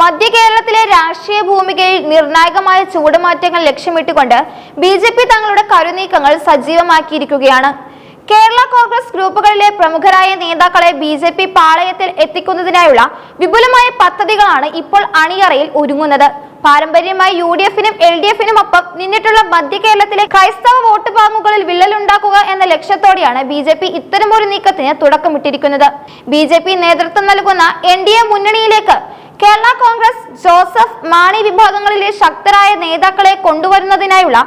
മധ്യ കേരളത്തിലെ രാഷ്ട്രീയ ഭൂമികയിൽ നിർണായകമായ ചൂടുമാറ്റങ്ങൾ ലക്ഷ്യമിട്ടുകൊണ്ട് ബി ജെ പി തങ്ങളുടെ കരുനീക്കങ്ങൾ സജീവമാക്കിയിരിക്കുകയാണ്. കേരള കോൺഗ്രസ് ഗ്രൂപ്പുകളിലെ പ്രമുഖരായ നേതാക്കളെ ബി ജെ പി പാളയത്തിൽ എത്തിക്കുന്നതിനായുള്ള വിപുലമായ പദ്ധതികളാണ് ഇപ്പോൾ അണിയറയിൽ ഒരുങ്ങുന്നത്. പാരമ്പര്യമായി യു ഡി എഫിനും എൽ ഡി എഫിനും ഒപ്പം നിന്നിട്ടുള്ള മധ്യ കേരളത്തിലെ ക്രൈസ്തവ വോട്ട് ബാങ്കുകളിൽ വിള്ളലുണ്ടാക്കുക എന്ന ലക്ഷ്യത്തോടെയാണ് ബി ജെ പി ഇത്തരമൊരു നീക്കത്തിന് തുടക്കമിട്ടിരിക്കുന്നത്. ബി ജെ പി നേതൃത്വം നൽകുന്ന എൻ ഡി എ മുന്നണിയിലേക്ക് കേരള കോൺഗ്രസ് ജോസഫ് മാണി വിഭാഗങ്ങളിലെ ശക്തരായ നേതാക്കളെ കൊണ്ടുവരുന്നതിനായുള്ള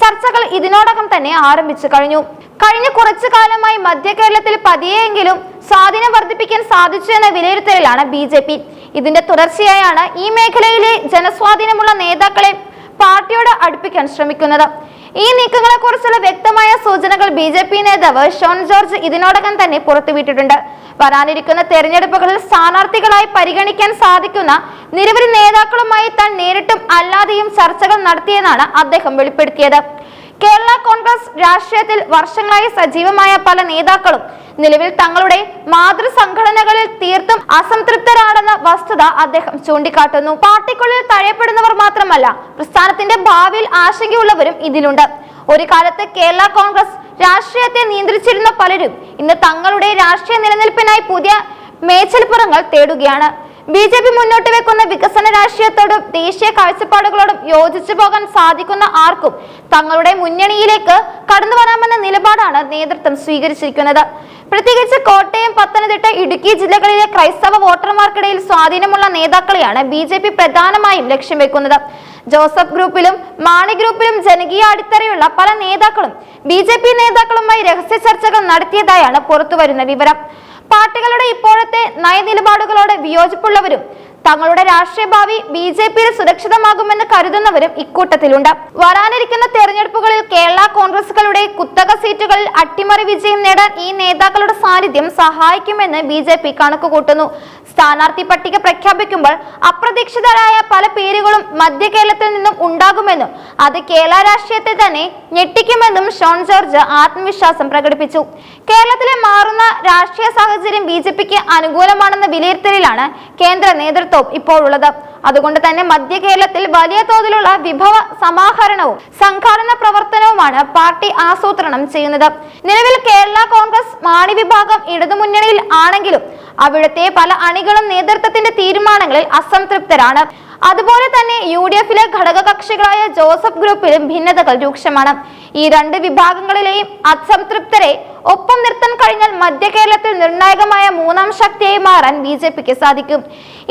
ചർച്ചകൾ ഇതിനോടകം തന്നെ ആരംഭിച്ചു കഴിഞ്ഞു. കഴിഞ്ഞ കുറച്ചു കാലമായി മധ്യ കേരളത്തിൽ പതിയെങ്കിലും സ്വാധീനം വർദ്ധിപ്പിക്കാൻ സാധിച്ചു എന്ന വിലയിരുത്തലിലാണ് ബി ജെ പി. ഇതിന്റെ തുടർച്ചയായാണ് ഈ മേഖലയിലെ ജനസ്വാധീനമുള്ള നേതാക്കളെ പാർട്ടിയോട് അടുപ്പിക്കാൻ ശ്രമിക്കുന്നത്. ഈ നീക്കങ്ങളെ കുറിച്ചുള്ള വ്യക്തമായ സൂചനകൾ ബി ജെ പി നേതാവ് ഷോൺ ജോർജ് ഇതിനോടകം തന്നെ പുറത്തുവിട്ടിട്ടുണ്ട്. വരാനിരിക്കുന്ന തെരഞ്ഞെടുപ്പുകളിൽ സ്ഥാനാർത്ഥികളായി പരിഗണിക്കാൻ സാധിക്കുന്ന നിരവധി നേതാക്കളുമായി താൻ നേരിട്ടും അല്ലാതെയും ചർച്ചകൾ നടത്തിയെന്നാണ് അദ്ദേഹം വെളിപ്പെടുത്തിയത്. കേരള കോൺഗ്രസ് രാഷ്ട്രീയത്തിൽ വർഷങ്ങളായി സജീവമായ പല നേതാക്കളും നിലവിൽ തങ്ങളുടെ മാതൃസംഘടനകളിൽ തീർത്തും അസംതൃപ്തരാണെന്ന വസ്തുത അദ്ദേഹം ചൂണ്ടിക്കാട്ടുന്നു. പാർട്ടിക്കുള്ളിൽ തഴയപ്പെടുന്നവർ മാത്രമല്ല പ്രസ്ഥാനത്തിന്റെ ഭാവിയിൽ ആശങ്കയുള്ളവരും ഇതിലുണ്ട്. ഒരു കാലത്ത് കേരള കോൺഗ്രസ് രാഷ്ട്രീയത്തെ നിയന്ത്രിച്ചിരുന്ന പലരും ഇന്ന് തങ്ങളുടെ രാഷ്ട്രീയ നിലനിൽപ്പിനായി പുതിയ മേച്ചൽപ്പുറങ്ങൾ തേടുകയാണ്. ബി ജെ പി മുന്നോട്ട് വെക്കുന്ന വികസന രാഷ്ട്രീയത്തോടും ദേശീയ കാഴ്ചപ്പാടുകളോടും യോജിച്ചു പോകാൻ സാധിക്കുന്ന ആർക്കും തങ്ങളുടെ മുന്നണിയിലേക്ക് കടന്നു വരാമെന്ന നിലപാടാണ് നേതൃത്വം സ്വീകരിച്ചിരിക്കുന്നത്. പ്രത്യേകിച്ച് കോട്ടയം പത്തനംതിട്ട ഇടുക്കി ജില്ലകളിലെ ക്രൈസ്തവ വോട്ടർമാർക്കിടയിൽ സ്വാധീനമുള്ള നേതാക്കളെയാണ് ബി ജെ പി പ്രധാനമായും ലക്ഷ്യം വെക്കുന്നത്. ജോസഫ് ഗ്രൂപ്പിലും മാണി ഗ്രൂപ്പിലും ജനകീയ അടിത്തറയുള്ള പല നേതാക്കളും ബി നേതാക്കളുമായി രഹസ്യ ചർച്ചകൾ നടത്തിയതായാണ് പുറത്തുവരുന്ന വിവരം. പാർട്ടികളുടെ ഇപ്പോഴത്തെ നയനിലപാടുകളോട് വിയോജിപ്പുള്ളവരും തങ്ങളുടെ രാഷ്ട്രീയ ഭാവി ബി ജെ പിയിൽ സുരക്ഷിതമാകുമെന്ന് കരുതുന്നവരും ഇക്കൂട്ടത്തിലുണ്ട്. വരാനിരിക്കുന്ന തെരഞ്ഞെടുപ്പുകളിൽ കേരള കോൺഗ്രസുകളുടെ കുത്തക സീറ്റുകളിൽ അട്ടിമറി വിജയം നേടാൻ ഈ നേതാക്കളുടെ സാന്നിധ്യം സഹായിക്കുമെന്ന് ബി ജെ പി കണക്കുകൂട്ടുന്നു. സ്ഥാനാർത്ഥി പട്ടിക പ്രഖ്യാപിക്കുമ്പോൾ അപ്രതീക്ഷിതരായ പല പേരുകളും മധ്യ കേരളത്തിൽ നിന്നും ഉണ്ടാകുമെന്നും അത് കേരള രാഷ്ട്രീയത്തെ തന്നെ ഞെട്ടിക്കുമെന്നും ഷോൺ ജോർജ് ആത്മവിശ്വാസം പ്രകടിപ്പിച്ചു. കേരളത്തിലെ മാറുന്ന രാഷ്ട്രീയ സാഹചര്യം ബി ജെ പിക്ക് അനുകൂലമാണെന്ന വിലയിരുത്തലിലാണ് കേന്ദ്ര നേതൃത്വം ഇപ്പോൾ ഉള്ളത് അതുകൊണ്ട് തന്നെ മധ്യ കേരളത്തിൽ വലിയ തോതിലുള്ള വിഭവ സമാഹരണവും സംഘാടന പ്രവർത്തനവുമാണ് പാർട്ടി ആസൂത്രണം ചെയ്യുന്നത്. നിലവിൽ കേരള കോൺഗ്രസ് മാണി വിഭാഗം ഇടതുമുന്നണിയിൽ ആണെങ്കിലും അവിടുത്തെ പല അണികളും നേതൃത്വത്തിന്റെ തീരുമാനങ്ങളിൽ അസംതൃപ്തരാണ്. അതുപോലെ തന്നെ യു ഡി എഫിലെ ഘടകകക്ഷികളായ ജോസഫ് ഗ്രൂപ്പിലും ഭിന്നതകൾ രൂക്ഷമാണ്. ഈ രണ്ട് വിഭാഗങ്ങളിലെയും അസംതൃപ്തരെ ഒപ്പം നിർത്താൻ കഴിഞ്ഞാൽ മധ്യ കേരളത്തിൽ നിർണായകമായ മൂന്നാം ശക്തിയായി മാറാൻ ബി ജെ പിക്ക് സാധിക്കും.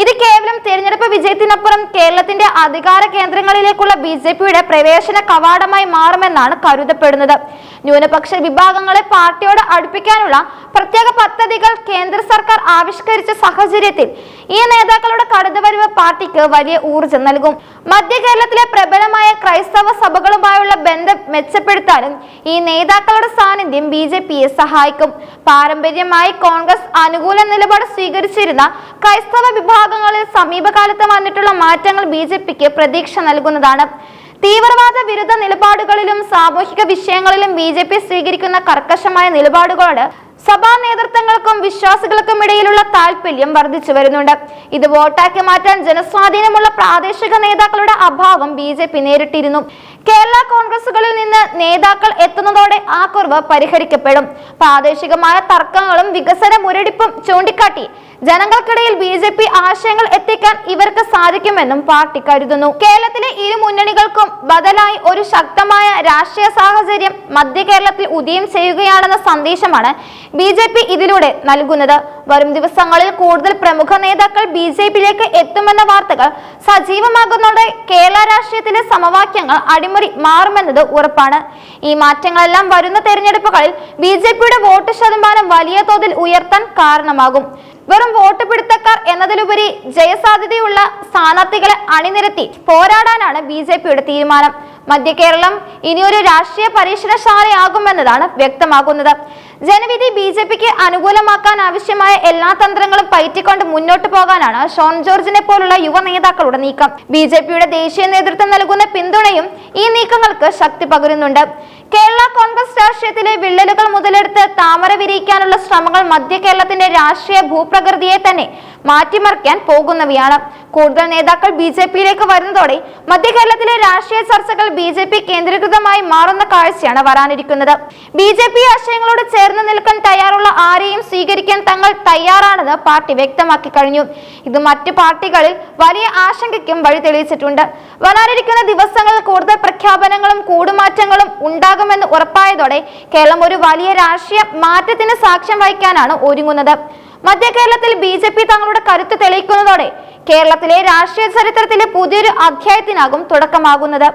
ഇത് കേവലം തിരഞ്ഞെടുപ്പ് വിജയത്തിനപ്പുറം കേരളത്തിന്റെ അധികാര കേന്ദ്രങ്ങളിലേക്കുള്ള ബി ജെ പിയുടെ പ്രവേശന കവാടമായി മാറുമെന്നാണ് കരുതപ്പെടുന്നത്. ന്യൂനപക്ഷ വിഭാഗങ്ങളെ പാർട്ടിയോട് അടുപ്പിക്കാനുള്ള പ്രത്യേക പദ്ധതികൾ കേന്ദ്ര സർക്കാർ ആവിഷ്കരിച്ച സാഹചര്യത്തിൽ ഈ നേതാക്കളുടെ കടന്നുവരവ് പാർട്ടിക്ക് വലിയ ഊർജം നൽകും. മധ്യ കേരളത്തിലെ പ്രബലമായ ക്രൈസ്തവ സഭകളുമായുള്ള ബന്ധം മെച്ചപ്പെടുത്താനും ഈ നേതാക്കളുടെ സാന്നിധ്യം ബി ജെ പിയെ സഹായിക്കും. പാരമ്പര്യമായി കോൺഗ്രസ് അനുകൂല നിലപാട് സ്വീകരിച്ചിരുന്ന ക്രൈസ്തവ വിഭാഗങ്ങളിൽ സമീപകാലത്ത് വന്നിട്ടുള്ള മാറ്റങ്ങൾ ബി ജെ പിക്ക് പ്രതീക്ഷ നൽകുന്നതാണ്. തീവ്രവാദ വിരുദ്ധ നിലപാടുകളിലും സാമൂഹിക വിഷയങ്ങളിലും ബി ജെ പി സ്വീകരിക്കുന്ന കർക്കശമായ നിലപാടുകളോട് സഭാ നേതൃത്വങ്ങൾക്കും വിശ്വാസികൾക്കും ഇടയിലുള്ള താല്പര്യം വർദ്ധിച്ചു വരുന്നുണ്ട്. ഇത് വോട്ടാക്കി മാറ്റാൻ ജനസ്വാധീനമുള്ള പ്രാദേശിക നേതാക്കളുടെ അഭാവം ബി ജെ പി നേരിട്ടിരുന്നു. കേരള കോൺഗ്രസുകളിൽ നിന്ന് നേതാക്കൾ എത്തുന്നതോടെ ആ കുറവ് പരിഹരിക്കപ്പെടും. പ്രാദേശികമായ തർക്കങ്ങളും വികസന മുരടിപ്പും ചൂണ്ടിക്കാട്ടി ജനങ്ങൾക്കിടയിൽ ബി ജെ പി ആശയങ്ങൾ എത്തിക്കാൻ ഇവർക്ക് സാധിക്കുമെന്നും പാർട്ടി കരുതുന്നു. കേരളത്തിലെ ഇരു മുന്നണികൾക്കും ബദലായി ഒരു ശക്തമായ രാഷ്ട്രീയ സാഹചര്യം മധ്യ കേരളത്തിൽ ഉദയം ചെയ്യുകയാണെന്ന സന്ദേശമാണ് ബി ജെ പി ഇതിലൂടെ നൽകുന്നത്. വരും ദിവസങ്ങളിൽ കൂടുതൽ പ്രമുഖ നേതാക്കൾ ബി ജെ പിയിലേക്ക് എത്തുമെന്ന വാർത്തകൾ സജീവമാകുന്നതോടെ കേരള രാഷ്ട്രീയത്തിലെ സമവാക്യങ്ങൾ അടിമുറി മാറുമെന്നത് ഉറപ്പാണ്. ഈ മാറ്റങ്ങളെല്ലാം വരുന്ന തെരഞ്ഞെടുപ്പുകളിൽ ബി ജെ പിയുടെ വോട്ട് ശതമാനം വലിയ തോതിൽ ഉയർത്താൻ കാരണമാകും. വെറും വോട്ട് പിടുത്തക്കാർ എന്നതിലുപരി ജയസാധ്യതയുള്ള സ്ഥാനാർത്ഥികളെ അണിനിരത്തി പോരാടാനാണ് ബി തീരുമാനം. മധ്യ കേരളം ഇനിയൊരു രാഷ്ട്രീയ പരീക്ഷണശാലയാകുമെന്നതാണ് വ്യക്തമാകുന്നത് ജനവിധി ബി ജെ പിക്ക് അനുകൂലമാക്കാൻ ആവശ്യമായ എല്ലാ തന്ത്രങ്ങളും പയറ്റിക്കൊണ്ട് മുന്നോട്ട് പോകാനാണ് ഷോൺ ജോർജിനെ പോലുള്ള യുവ നേതാക്കളുടെ നീക്കം. ബി ജെ പിയുടെ ദേശീയ നേതൃത്വം നൽകുന്ന പിന്തുണയും ഈ നീക്കങ്ങൾക്ക് ശക്തി പകരുന്നുണ്ട്. കേരള കോൺഗ്രസ് രാഷ്ട്രീയത്തിലെ വിള്ളലുകൾ മുതലെടുത്ത് താമര വിരിയിക്കാനുള്ള ശ്രമങ്ങൾ മധ്യ കേരളത്തിന്റെ രാഷ്ട്രീയ ഭൂപ്രകൃതിയെ തന്നെ മാറ്റിമറിക്കാൻ പോകുന്നവയാണ്. കൂടുതൽ നേതാക്കൾ ബി ജെ പിയിലേക്ക് വരുന്നതോടെ മധ്യ കേരളത്തിലെ രാഷ്ട്രീയ ചർച്ചകൾ ബി ജെ പി കേന്ദ്രീകൃതമായി മാറുന്ന കാഴ്ചയാണ് വരാനിരിക്കുന്നത്. ബി ജെ പി ആശയങ്ങളോട് ചേർന്ന് നിൽക്കാൻ തയ്യാറുള്ള ആരെയും സ്വീകരിക്കാൻ തങ്ങൾ തയ്യാറാണെന്ന് പാർട്ടി വ്യക്തമാക്കി കഴിഞ്ഞു. ഇത് മറ്റ് പാർട്ടികളിൽ വലിയ ആശങ്കയ്ക്കും വഴി തെളിയിച്ചിട്ടുണ്ട് വരാനിരിക്കുന്ന ദിവസങ്ങളിൽ കൂടുതൽ പ്രഖ്യാപനങ്ങളും കൂടുമാറ്റങ്ങളും ഉണ്ടാകുമെന്ന് ഉറപ്പായതോടെ കേരളം ഒരു വലിയ രാഷ്ട്രീയ മാറ്റത്തിന് സാക്ഷ്യം വഹിക്കാനാണ് ഒരുങ്ങുന്നത്. മധ്യ കേരളത്തിൽ ബി ജെ പി തങ്ങളുടെ കരുത്ത് തെളിയിക്കുന്നതോടെ കേരളത്തിലെ രാഷ്ട്രീയ ചരിത്രത്തിലെ പുതിയൊരു അധ്യായത്തിനാകും തുടക്കമാകുന്നത്.